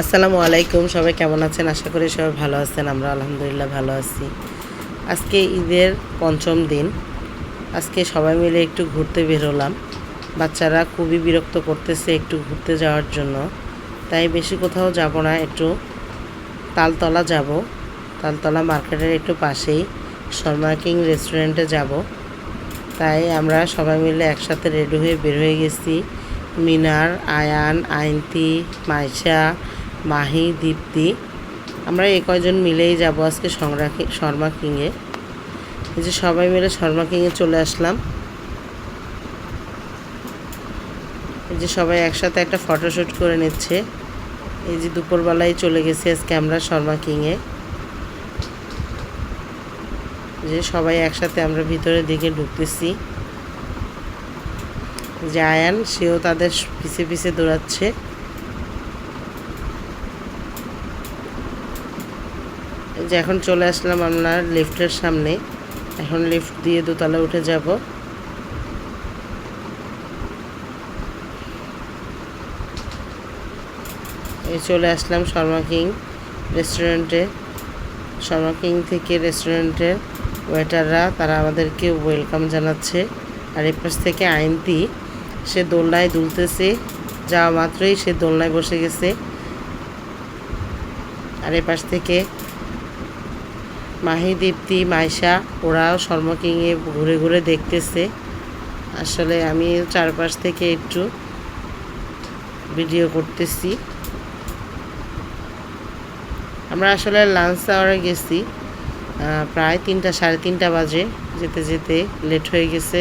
আসসালামু আলাইকুম, সবাই কেমন আছেন? আশা করি সবাই ভালো আছেন, আমরা আলহামদুলিল্লাহ ভালো আছি। আজকে ঈদের পঞ্চম দিন, আজকে সবাই মিলে একটু ঘুরতে বেরোলাম বাচ্চারা খুবই বিরক্ত করতেছে একটু ঘুরতে যাওয়ার জন্য। তাই বেশি কোথাও যাব না, একটু তালতলা যাব। তালতলা মার্কেটের একটু পাশেই শর্মা কিং রেস্টুরেন্টে যাব। তাই আমরা সবাই মিলে একসাথে রেডি হয়ে বের হয়ে গেছি। মিনার, আয়ান, আইনতি, মাইশা মাহি, দীপ্তি। আমরা এই কয়জন মিলেই যাব আজকে সংরা শর্মা কিংয়ে। এই যে সবাই মিলে শর্মা কিংয়ে চলে আসলাম। এই যে সবাই একসাথে একটা ফটোশ্যুট করে নিচ্ছে। এই যে দুপুরবেলায় চলে গেছি আজকে আমরা শর্মা কিংয়ে। যে সবাই একসাথে আমরা ভিতরের দিকে ঢুকতেছি। যে আয়ান, সেও তাদের পিছে পিছে দৌড়াচ্ছে। যে এখন চলে আসলাম আমরা লিফটের সামনে। এখন লিফট দিয়ে দোতলা উঠে যাব। এই চলে আসলাম শর্মা কিং রেস্টুরেন্টে। শর্মা কিং থেকে রেস্টুরেন্টের ওয়েটাররা, তারা আমাদেরকে ওয়েলকাম জানাচ্ছে। আর এ পাশ থেকে আইনতি, সে দোলনায় দুলতেছে। যাওয়া মাত্রই সে দোলনায় বসে গেছে। আর এ পাশ থেকে মাহি, দীপ্তি, মাইশা, ওরাও শর্মকিংয়ে ঘুরে ঘুরে দেখতেছে। আসলে আমি চারপাশ থেকে একটু ভিডিও করতেছি। আমরা আসলে লাঞ্চ আওয়ারে গেছি প্রায় তিনটা, সাড়ে তিনটা বাজে, যেতে যেতে লেট হয়ে গেছে।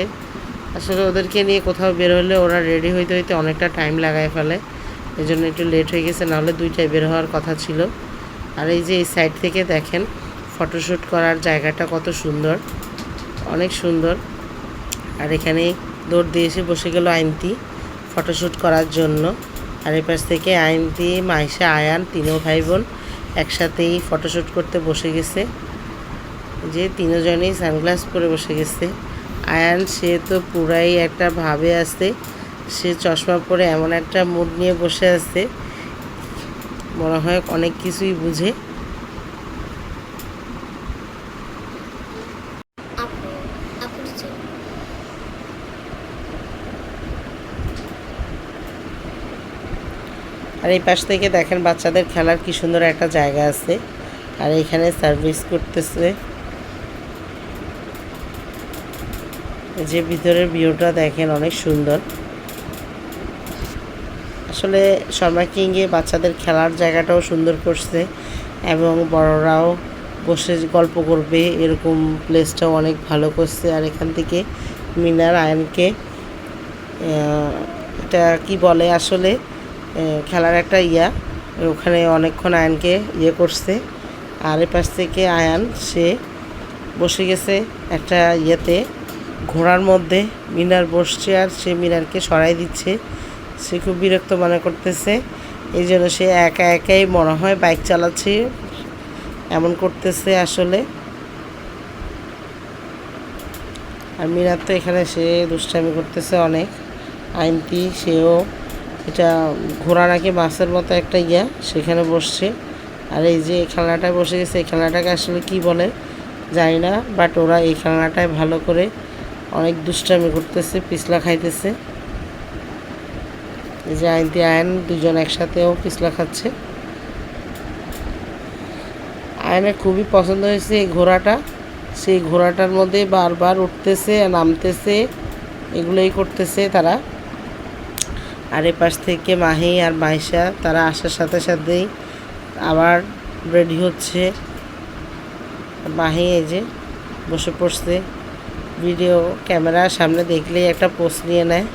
আসলে ওদেরকে নিয়ে কোথাও বের হলে ওরা রেডি হইতে হইতে অনেকটা টাইম লাগায় ফেলে এই জন্য একটু লেট হয়ে গেছে, নাহলে দুইটায় বের হওয়ার কথা ছিল। আর এই যে এই সাইড থেকে দেখেন ফটোশ্যুট করার জায়গাটা কত সুন্দর। অনেক সুন্দর। আর এখানে দৌড় দিয়ে এসে বসে গেল আইনতি ফটোশ্যুট করার জন্য। আর এ পাশ থেকে আইনতি, মাইশা, আয়ান তিনও ভাই বোন একসাথেই ফটোশ্যুট করতে বসে গেছে। যে তিনজনই সানগ্লাস পরে বসে গেছে। আয়ান, সে তো পুরাই একটা ভাবে আছে। সে চশমা পরে এমন একটা মুড নিয়ে বসে আছে। মনে হয় অনেক কিছুই বুঝে। আর এই পাশ থেকে দেখেন বাচ্চাদের খেলার কি সুন্দর একটা জায়গা আছে। আর এখানে সার্ভিস করতেছে। যে ভিতরের ভিউটা দেখেন অনেক সুন্দর। আসলে শর্মা কিংয়ে বাচ্চাদের খেলার জায়গাটাও সুন্দর করছে এবং বড়রাও বসে গল্প করবে, এরকম প্লেসটাও অনেক ভালো করছে। আর এখান থেকে মিনার আয়নকে এটা কি বলে আসলে? খেলার একটা ইয়া। ওখানে অনেকক্ষণ আয়নকে ইয়ে করছে। আর এ পাশ থেকে আয়ান, সে বসে গেছে একটা ইয়েতে। ঘোড়ার মধ্যে মিনার বসছে আর সে মিনারকে সরাই দিচ্ছে। সে খুব বিরক্ত মনে করতেছে। এই জন্য সে একা একাই মনে হয় বাইক চালাচ্ছে। এমন করতেছে আসলে। আর মিনার তো এখানে সে দুষ্টামি করতেছে অনেক। আইনতি সেও এটা ঘোড়া নাকি মাছের মতো একটা ইয়া, সেখানে বসছে। আর এই যে এই খেলনাটায় বসে গেছে, এই খেলাটাকে আসলে কি বলে জানি না বাট ওরা এই খেলনাটায় ভালো করে অনেক দুষ্টামি করতেছে, পিছলা খাইতেছে। এই যে আইনতি আয়ন দুজন একসাথেও পিছলা খাচ্ছে। আয়নের খুবই পছন্দ হয়েছে এই ঘোড়াটা। সেই ঘোড়াটার মধ্যে বারবার উঠতেছে, নামতেছে, এগুলোই করতেছে তারা। আর এ পাশ থেকে মাহি আর মাইশা, তারা আসার সাথে সাথেই আবার রেডি হচ্ছে। মাহি এই যে বসে পড়ছে। ভিডিও ক্যামেরার সামনে দেখলেই একটা পোস্ট নিয়ে নেয়।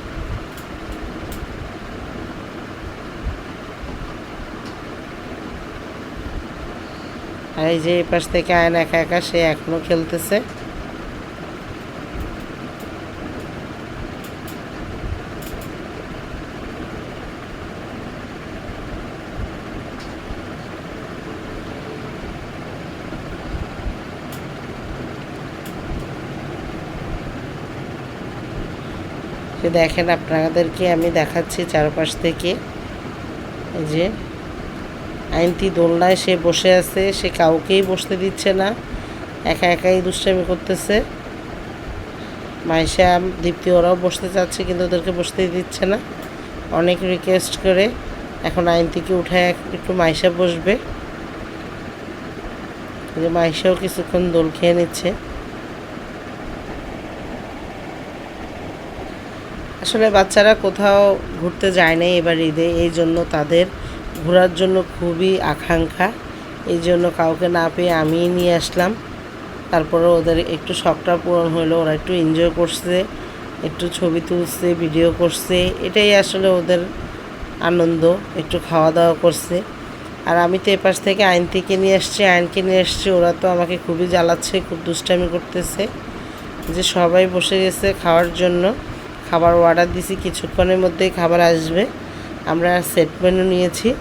আর এই যে এই পাশ থেকে আয়ন একা একা, সে এখনও খেলতেছে। যে দেখেন আপনাদেরকে আমি দেখাচ্ছি চারপাশ থেকে। যে আইনটি দোলনায় সে বসে আছে, সে কাউকেই বসতে দিচ্ছে না, একা একাই দুষ্টামি করতেছে। মাইশা, দীপ্তি ওরাও বসতে চাচ্ছে কিন্তু ওদেরকে বসতে দিচ্ছে না। অনেক রিকোয়েস্ট করে, এখন আইনটিকে উঠায় একটু মাইশা বসবে। যে মাইশাও কিছুক্ষণ দোল খেয়ে নিচ্ছে। আসলে বাচ্চারা কোথাও ঘুরতে যায় নাই এবার ঈদে, এই জন্য তাদের ঘোরার জন্য খুবই আকাঙ্ক্ষা। এই জন্য কাউকে না পেয়ে আমিই নিয়ে আসলাম। তারপরে ওদের একটু শখটা পূরণ হলো ওরা একটু এনজয় করছে, একটু ছবি তুলছে ভিডিও করছে। এটাই আসলে ওদের আনন্দ, একটু খাওয়া দাওয়া করছে। আর আমি তো এপাশ থেকে আইন থেকে নিয়ে আসছি আইনকে নিয়ে আসছি ওরা তো আমাকে খুবই জ্বালাচ্ছে, খুব দুষ্টামি করতেছে। যে সবাই বসে গেছে খাওয়ার জন্য। খাবার অর্ডার দিছি, কিছুক্ষণের মধ্যেই খাবার আসবে। আমরা সেট মেনু নিয়েছি।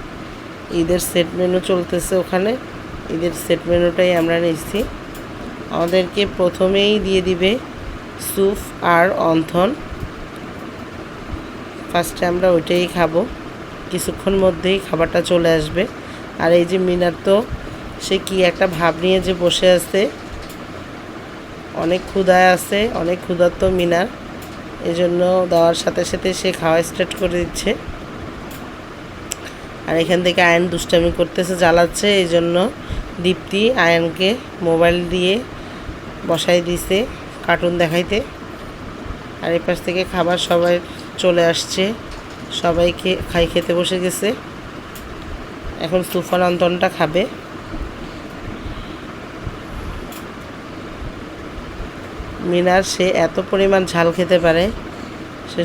ঈদের সেট মেনু চলতেছে ওখানে। ঈদের সেট মেনুটাই আমরা নিচ্ছি আমাদেরকে প্রথমেই দিয়ে দিবে স্যুপ আর অন্থন। ফার্স্টে আমরা ওইটাই খাব। কিছুক্ষণ মধ্যেই খাবারটা চলে আসবে। আর এই যে মিনার তো, সে কি একটা ভাব নিয়ে যে বসে আছে। অনেক ক্ষুধায় আছে, অনেক ক্ষুধার্ত মিনার। এই জন্য দেওয়ার সাথে সাথে সে খাওয়া স্টার্ট করে দিচ্ছে। আর এখান থেকে আয়ন দুষ্টামি করতেছে, জ্বালাচ্ছে এই জন্য দীপ্তি আয়নকে মোবাইল দিয়ে বসাই দিছে কার্টুন দেখাইতে। আর এ পাশ থেকে খাবার সবাই চলে আসছে, সবাই খে- খাই খেতে বসে গেছে। এখন সুফান অন্তনটা খাবে। মিনার, সে এত পরিমাণ ঝাল খেতে পারে। সে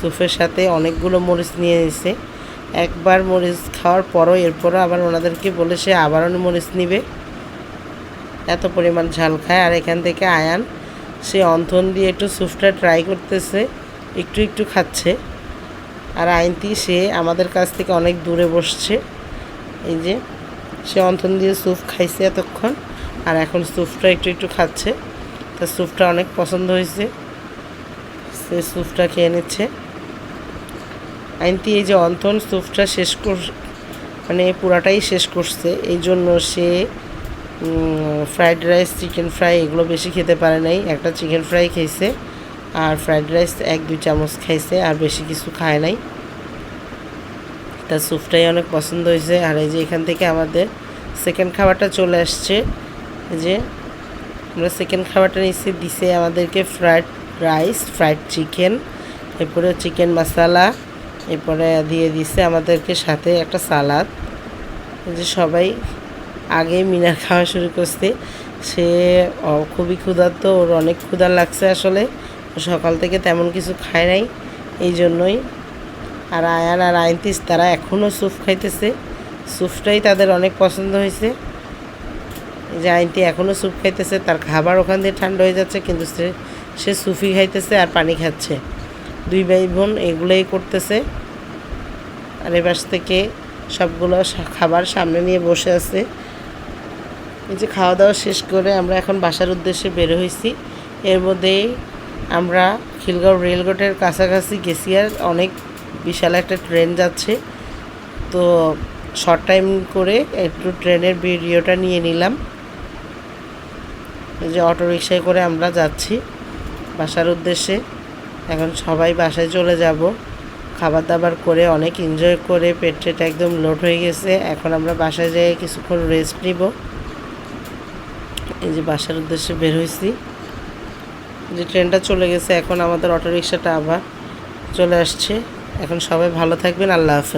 সুফের সাথে অনেকগুলো মরিচ নিয়ে এসে একবার মরিচ খাওয়ার পরও এরপরও আবার ওনাদেরকে বলে সে আবারও মরিচ নিবে। এত পরিমাণ ঝাল খায়। আর এখান থেকে আয়ান, সে অন্থন দিয়ে একটু স্যুপটা ট্রাই করতেছে, একটু একটু খাচ্ছে। আর আইনটি, সে আমাদের কাছ থেকে অনেক দূরে বসছে। এই যে, সে অন্থন দিয়ে স্যুপ খাইছে এতক্ষণ। আর এখন স্যুপটা একটু একটু খাচ্ছে। তার স্যুপটা অনেক পছন্দ হয়েছে। সে স্যুপটা খেয়ে নিচ্ছে। আইনটি এই যে অন্থন স্যুপটা শেষ কর মানে পুরাটাই শেষ করছে। এই জন্য সে ফ্রাইড রাইস, চিকেন ফ্রাই এগুলো বেশি খেতে পারে নাই। একটা চিকেন ফ্রাই খেয়েছে আর ফ্রাইড রাইস এক, দুই চামচ খাইছে আর বেশি কিছু খায় নাই। তার স্যুপটাই অনেক পছন্দ হয়েছে। আর এই যে এখান থেকে আমাদের সেকেন্ড খাবারটা চলে আসছে। যে আমরা সেকেন্ড খাবারটা নিচ্ছি, দিছে আমাদেরকে ফ্রায়েড রাইস ফ্রাইড চিকেন এরপরে চিকেন মশলা এরপরে দিয়ে দিছে আমাদেরকে সাথে একটা সালাদ যে সবাই আগে মিনার খাওয়া শুরু করছে, সে খুবই ক্ষুধার্ত, ওর অনেক ক্ষুধা লাগছে আসলে সকাল থেকে তেমন কিছু খায় নাই, এই জন্যই। আর আয়ান আর আইনতিস তারা এখনও স্যুপ খাইতেছে স্যুপটাই তাদের অনেক পছন্দ হয়েছে। যে আইনটি এখনও স্যুপ খাইতেছে, তার খাবার ওখান দিয়ে ঠান্ডা হয়ে যাচ্ছে, কিন্তু সে সে সুফি খাইতেছে আর পানি খাচ্ছে। দুই ভাই বোন এগুলোই করতেছে। আর এবার থেকে সবগুলো খাবার সামনে নিয়ে বসে আছে। এই যে খাওয়া দাওয়া শেষ করে আমরা এখন বাসার উদ্দেশ্যে বের হয়েছি এর মধ্যেই আমরা খিলগাঁও রেলগেটের কাছাকাছি গেছি আর অনেক বিশাল একটা ট্রেন যাচ্ছে। তো শর্ট টাইম করে একটু ট্রেনের ভিডিওটা নিয়ে নিলাম। এই যে অটো রিক্সায় করে আমরা যাচ্ছি। বাসার উদ্দেশ্যে। এখন সবাই বাসায় চলে যাব। খাবার দাবার করে, অনেক এনজয় করে পেট টেট একদম লোড হয়ে গেছে। এখন আমরা বাসায় যেয়ে কিছুক্ষণ রেস্ট নিব। এই যে বাসার উদ্দেশ্যে বের হয়েছি যে ট্রেনটা চলে গেছে, এখন আমাদের অটো রিক্সাটা আবার চলে আসছে। এখন সবাই ভালো থাকবেন, আল্লাহ হাফেজ।